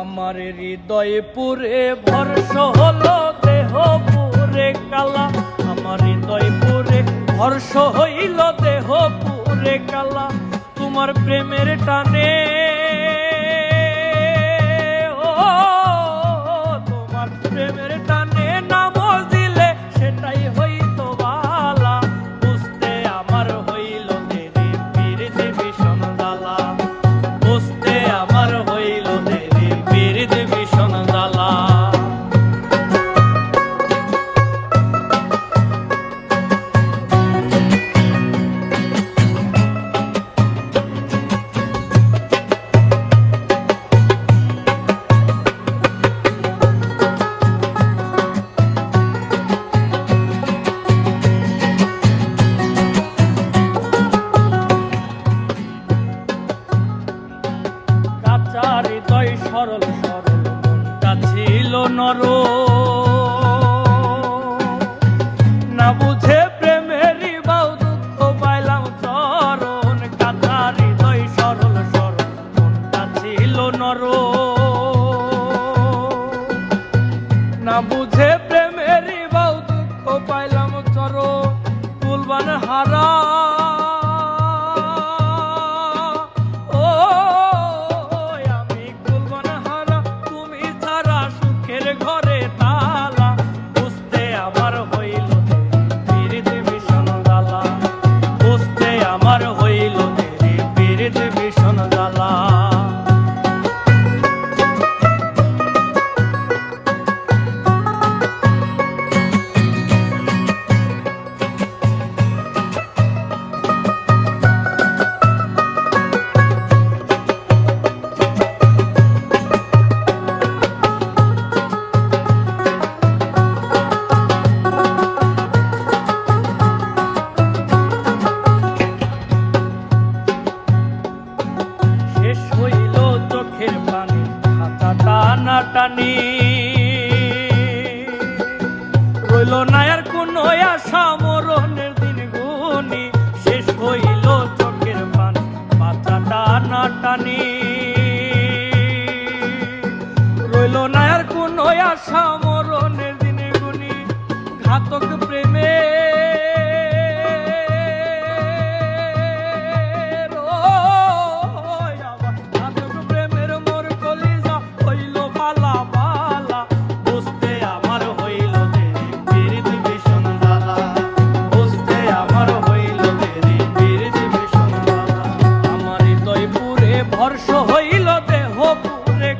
আমার হৃদয় পুরে ভরস হলো, দেহ পুরে কালা। আমার হৃদয় পুরে ভরস হইল, দেহ পুরে কালা। তোমার প্রেমের টানে সরল সরল মনটা ছিল নর। না বুঝে প্রেমের বাউ দুঃখ পাইলাম চরণ কাঁচা হৃদয় সরল সরল মনটা ছিল নর। না বুঝে প্রেমের বাউ দুঃখ পাইলাম চর কুলবান হারা টানা। রইল না আর কোন আশা, মরণের দিন গুনি শেষ হইল চোখের পান পাতা টানা টানি। রইল না আর কোন আশা, মরণের দিন গুনি ঘাতক